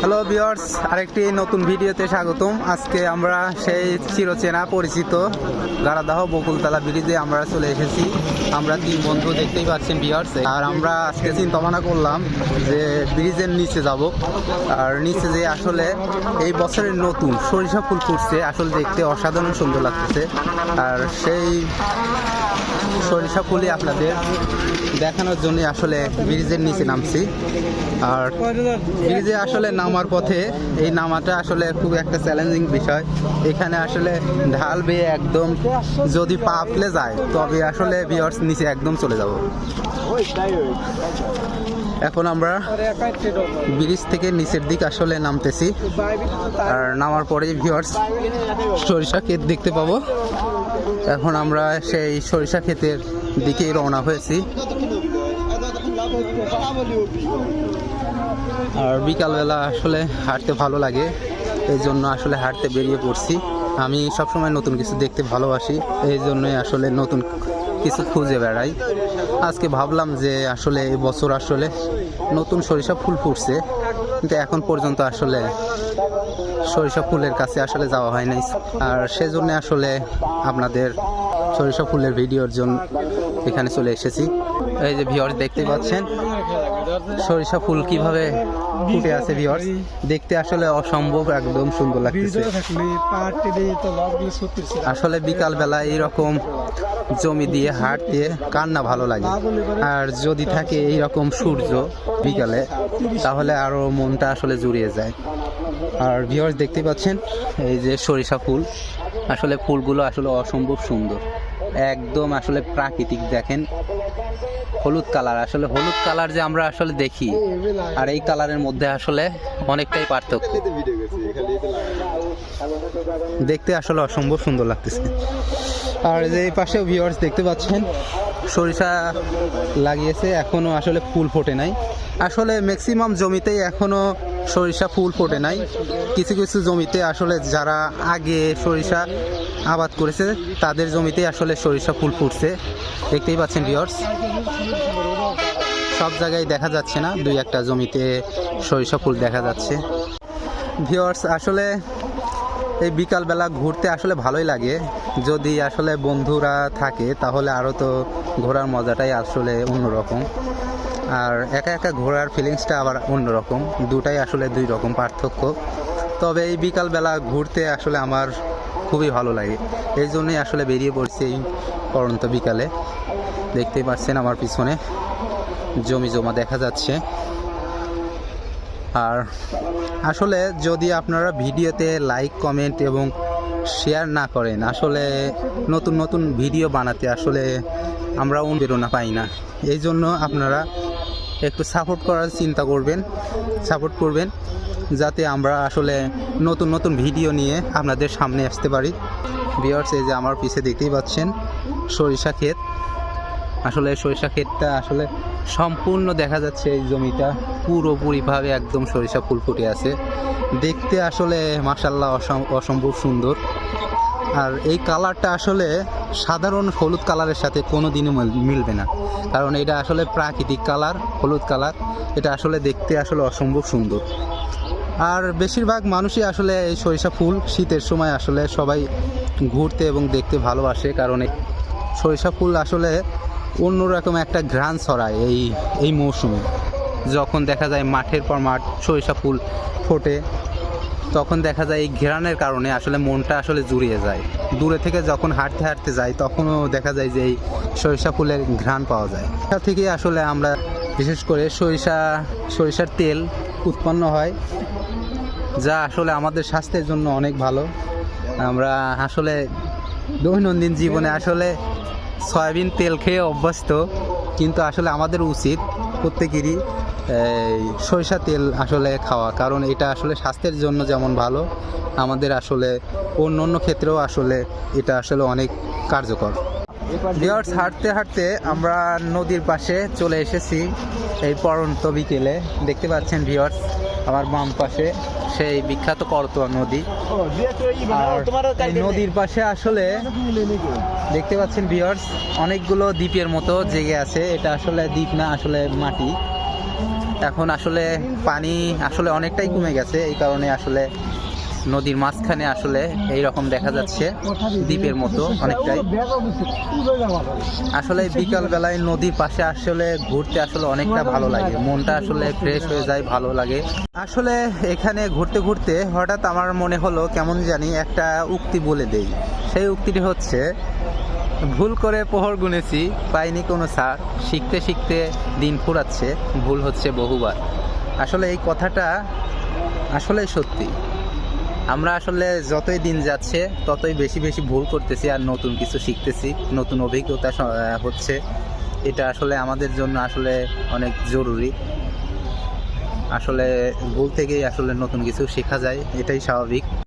Hello বিয়ার্স আরেকটি নতুন ভিডিওতে স্বাগতম। আজকে আমরা সেই চিরচেনা পরিচিত গারাদাহ বকুলতলা ব্রিজে আমরা চলে এসেছি। আমরা তিন বন্ধু দেখতেই পাচ্ছেন বিয়ার্স আর আমরা আজকে চিন্তা ভাবনা করলাম যে ব্রিজের নিচে যাব। আর নিচে যে আসলে এই বছরের নতুন সরিষা ফুল ফুটছে, আসলে দেখতে অসাধারণ সুন্দর লাগতেছে। আর সেই সরিষা ফুলই আপনাদের দেখানোর জন্য আসলে ব্রিজের নিচে নামছি। আর ব্রিজে আসলে নামার পথে এই নামাটা আসলে খুব একটা চ্যালেঞ্জিং বিষয়। এখানে আসলে ঢাল বেয়ে একদম যদি পা ফেলে যায়, তবে আসলে বিয়ার্স নিচে একদম চলে যাব। এখন আমরা ব্রিজ থেকে নিচের দিক আসলে নামতেছি। আর নামার পরে ভিউয়ার্স সরিষা ক্ষেত দেখতে পাবো। এখন আমরা সেই সরিষা ক্ষেতের দিকেই রওনা হয়েছি। আর বিকালবেলা আসলে হাঁটতে ভালো লাগে এই জন্য আসলে হাঁটতে বেরিয়ে পড়ছি। আমি সবসময় নতুন কিছু দেখতে ভালোবাসি এই জন্যই আসলে নতুন কিছু খুঁজে বেড়াই। আজকে ভাবলাম যে আসলে এই বছর আসলে নতুন সরিষা ফুল ফুটছে, কিন্তু এখন পর্যন্ত আসলে সরিষা ফুলের কাছে আসলে যাওয়া হয় নাই। আর সেজন্য আসলে আপনাদের সরিষা ফুলের ভিডিওর জন্য এখানে চলে এসেছি। এই যে ভিওর দেখতে পাচ্ছেন, সরিষা ফুল কীভাবে ফুটে আছে ভিওর দেখতে আসলে অসম্ভব, একদম সুন্দর লাগতেছে। আসলে বিকাল বেলা এইরকম জমি দিয়ে, হাট দিয়ে কার না ভালো লাগে। আর যদি থাকে এইরকম সূর্য বিকালে, তাহলে আরও মনটা আসলে জুড়িয়ে যায়। আর ভিউয়ার্স দেখতে পাচ্ছেন, এই যে সরিষা ফুল, আসলে ফুলগুলো আসলে অসম্ভব সুন্দর। একদম আসলে প্রাকৃতিক, দেখেন। হলুদ কালার। আসলে হলুদ কালার যে আমরা আসলে দেখি, আর এই কালারের মধ্যে আসলে অনেকটাই পার্থক্য। দেখতে আসলে অসম্ভব সুন্দর লাগতেছে। আর যে এই পাশে ভিউয়ার্স দেখতে পাচ্ছেন, সরিষা লাগিয়েছে, এখনও আসলে ফুল ফোটে নাই। আসলে ম্যাক্সিমাম জমিতেই এখনও সরিষা ফুল ফোটে নাই। কিছু কিছু জমিতে আসলে যারা আগে সরিষা আবাদ করেছে, তাদের জমিতে আসলে সরিষা ফুল ফুটছে। দেখতেই পাচ্ছেন ভিউয়ার্স সব জায়গায় দেখা যাচ্ছে না, দুই একটা জমিতে সরিষা ফুল দেখা যাচ্ছে। ভিউয়ার্স আসলে এই বিকালবেলা ঘুরতে আসলে ভালোই লাগে। যদি আসলে বন্ধুরা থাকে, তাহলে আরও তো ঘোরার মজাটাই আসলে অন্যরকম। আর একা একা ঘোরার ফিলিংসটা আবার অন্যরকম। দুটাই আসলে দুই রকম পার্থক্য। তবে এই বিকালবেলা ঘুরতে আসলে আমার খুবই ভালো লাগে। এই জন্যই আসলে বেরিয়ে পড়ছি এই পরন্ত বিকালে। দেখতেই পাচ্ছেন আমার পিছনে জমি জমা দেখা যাচ্ছে। আর আসলে যদি আপনারা ভিডিওতে লাইক কমেন্ট এবং শেয়ার না করেন, আসলে নতুন নতুন ভিডিও বানাতে আসলে আমরা অনুপ্রেরণা পাই না। এই জন্য আপনারা একটু সাপোর্ট করার চিন্তা করবেন সাপোর্ট করবেন, যাতে আমরা আসলে নতুন নতুন ভিডিও নিয়ে আপনাদের সামনে আসতে পারি। বিয়ার্স এই যে আমার পিছে দেখতেই পাচ্ছেন, সরিষা ক্ষেত। আসলে সরিষা ক্ষেতটা আসলে সম্পূর্ণ দেখা যাচ্ছে এই জমিটা পুরোপুরিভাবে একদম সরিষা ফুল ফুটে আছে। দেখতে আসলে মাসাল্লাহ অসম্ভব সুন্দর। আর এই কালারটা আসলে সাধারণ হলুদ কালারের সাথে কোনো দিনও মিলবে না। কারণ এটা আসলে প্রাকৃতিক কালার, হলুদ কালার। এটা আসলে দেখতে আসলে অসম্ভব সুন্দর। আর বেশিরভাগ মানুষই আসলে এই সরিষা ফুল শীতের সময় আসলে সবাই ঘুরতে এবং দেখতে ভালোবাসে। কারণ সরিষা ফুল আসলে অন্যরকম একটা ঘ্রাণ ছড়ায় এই এই মৌসুমে। যখন দেখা যায় মাঠের পর মাঠ সরিষা ফুল ফোটে তখন দেখা যায় এই ঘেরানের কারণে আসলে মনটা আসলে জুড়িয়ে যায়। দূরে থেকে যখন হাঁটতে হাঁটতে যাই, তখনও দেখা যায় যে এই সরিষা ফুলের ঘ্রাণ পাওয়া যায়। তা থেকে আসলে আমরা, বিশেষ করে সরিষা, সরিষার তেল উৎপন্ন হয়, যা আসলে আমাদের স্বাস্থ্যের জন্য অনেক ভালো। আমরা আসলে দৈনন্দিন জীবনে আসলে সয়াবিন তেল খেয়ে অভ্যস্ত, কিন্তু আসলে আমাদের উচিত প্রত্যেকেরই সরিষা তেল আসলে খাওয়া, কারণ এটা আসলে স্বাস্থ্যের জন্য যেমন ভালো, আমাদের আসলে অন্য অন্য ক্ষেত্রেও আসলে এটা আসলে অনেক কার্যকর। ভিওর্স হাঁটতে হাঁটতে আমরা নদীর পাশে চলে এসেছি এই পরন্ত বিকেলে। দেখতে পাচ্ছেন ভিওর্স আমার বাম পাশে সেই বিখ্যাত করতোয়া নদী। নদীর পাশে আসলে দেখতে পাচ্ছেন ভিওর্স অনেকগুলো দ্বীপের মতো জেগে আছে। এটা আসলে দ্বীপ না, আসলে মাটি। এখন আসলে পানি আসলে অনেকটাই কমে গেছে, এই কারণে আসলে নদীর মাঝখানে আসলে এই রকম দেখা যাচ্ছে, দ্বীপের মতো অনেকটাই। আসলে বিকাল বেলায় নদীর পাশে আসলে ঘুরতে আসলে অনেকটা ভালো লাগে, মনটা আসলে ফ্রেশ হয়ে যায়, ভালো লাগে। আসলে এখানে ঘুরতে ঘুরতে হঠাৎ আমার মনে হলো কেমন জানি একটা উক্তি বলে দেই, সেই উক্তিটি হচ্ছে ভুল করে পোহর গুনেছি, পাইনি কোনো সার। শিখতে শিখতে দিন ফুরাচ্ছে, ভুল হচ্ছে বহুবার। আসলে এই কথাটা আসলেই সত্যি। আমরা আসলে যতই দিন যাচ্ছে, ততই বেশি বেশি ভুল করতেছি আর নতুন কিছু শিখতেছি, নতুন অভিজ্ঞতা হচ্ছে। এটা আসলে আমাদের জন্য আসলে অনেক জরুরি। আসলে ভুল থেকেই আসলে নতুন কিছু শেখা যায়, এটাই স্বাভাবিক।